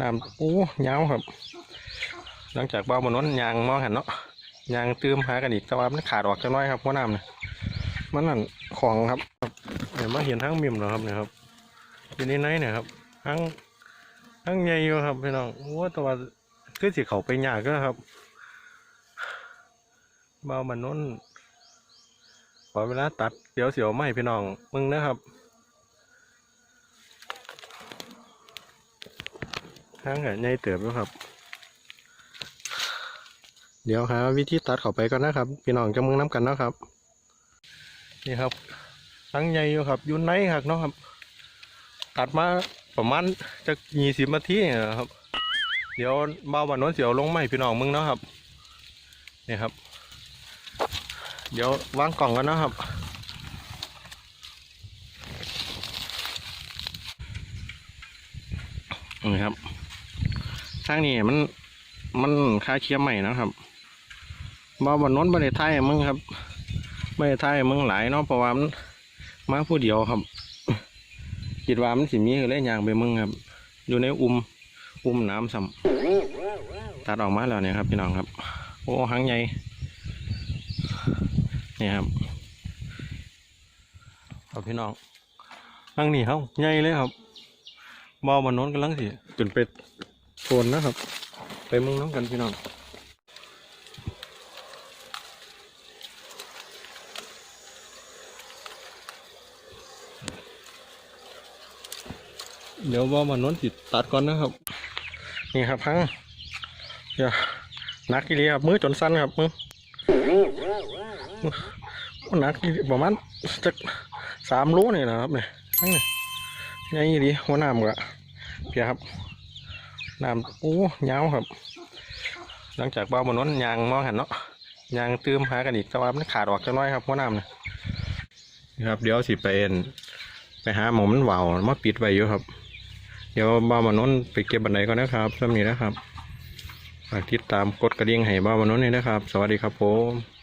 น้ำโอ้ยาวครับ หลังจากเบาบนนั้นยางมองเหันเนาะยางเติมหากันอีกแต่ว่ามันขาดออกจังน้อยครับหัวน้ำเนี่ยมันนั่นของครับเดี๋ยวมาเห็นทั้งมิมแล้วครับเนี่ยครับอยู่ในไหนเนี่ยครับทั้งทั้งใหญ่อยู่ครับพี่น้องโอ้แต่ว่าคือสิเขาไปยากก็ครับเบามันน้นขอเวลาตัดเดี๋ยวเสียวไหมพี่น้องมึงนะครับ ทั้งกับใหญ่เติบแล้วครับ เดี๋ยวหาวิธีตัดเข้าไปก่อนนะครับ พี่น้องจะมึงน้ำกันนะครับ นี่ครับทั้งใหญ่อยู่ครับอยุ่ในครับเนาะครับ ตัดมาประมาณจะยี่สิบนาทีนะครับ เดี๋ยวเบาวันน้นเสียวลงไหมพี่น้องมึงเนาะครับนี่ครับ เดี๋ยววางกล่องกันนะครับนี่ครับ ทางนี้มันมันค่าเคียมใหม่นะครับบ่วันโน้นบริไทยมึงครับบริไทยมึงหลายเนาะเพราะว่ามันมาผู้เดียวครับคิดว่ามันสิมีเลยยางไปมึงครับ อยู่ในอุ้มอุ้มน้ำซ้ำตัดออกมาแล้วเนี่ยครับพี่น้องครับ โอ้หางใหญ่นี่ครับครับพี่น้องหางนี่เขาใหญ่เลยครับบ่วันโน้นกำลังสิจนไป โซนนะครับ ไปมึงน้องกันพี่น้องเดี๋ยวว่ามันน้นติดตัดก่อนนะครับ นี่ครับพังเดี๋ยวหนักอีหลีครับมือจนสั้นครับมือมือหนักอีหลีประมาณจะสามโลนี่นะครับเนี่ยนี่ใหญ่อีหลีหัวน้ำกะเพียครับ น้ำโอ้ยาวครับ หลังจากเบาบนนั้นยางมองหันเนาะยางเติมหากันอีกแต่ว่ามันขาดออกจังน้อยครับหัวน้ำนี่ยนี่ครับ เดี๋ยวสิไปเอ็นไปหาหมอมันหวาวมาปิดไว้อยู่ครับ เดี๋ยวบ้ามานนท์ไปเก็บบันไดก่อนนะครับสำนี้นะครับฝากติดตามกดกระดิ่งให้บ้ามานนท์นี่นะครับ สวัสดีครับผม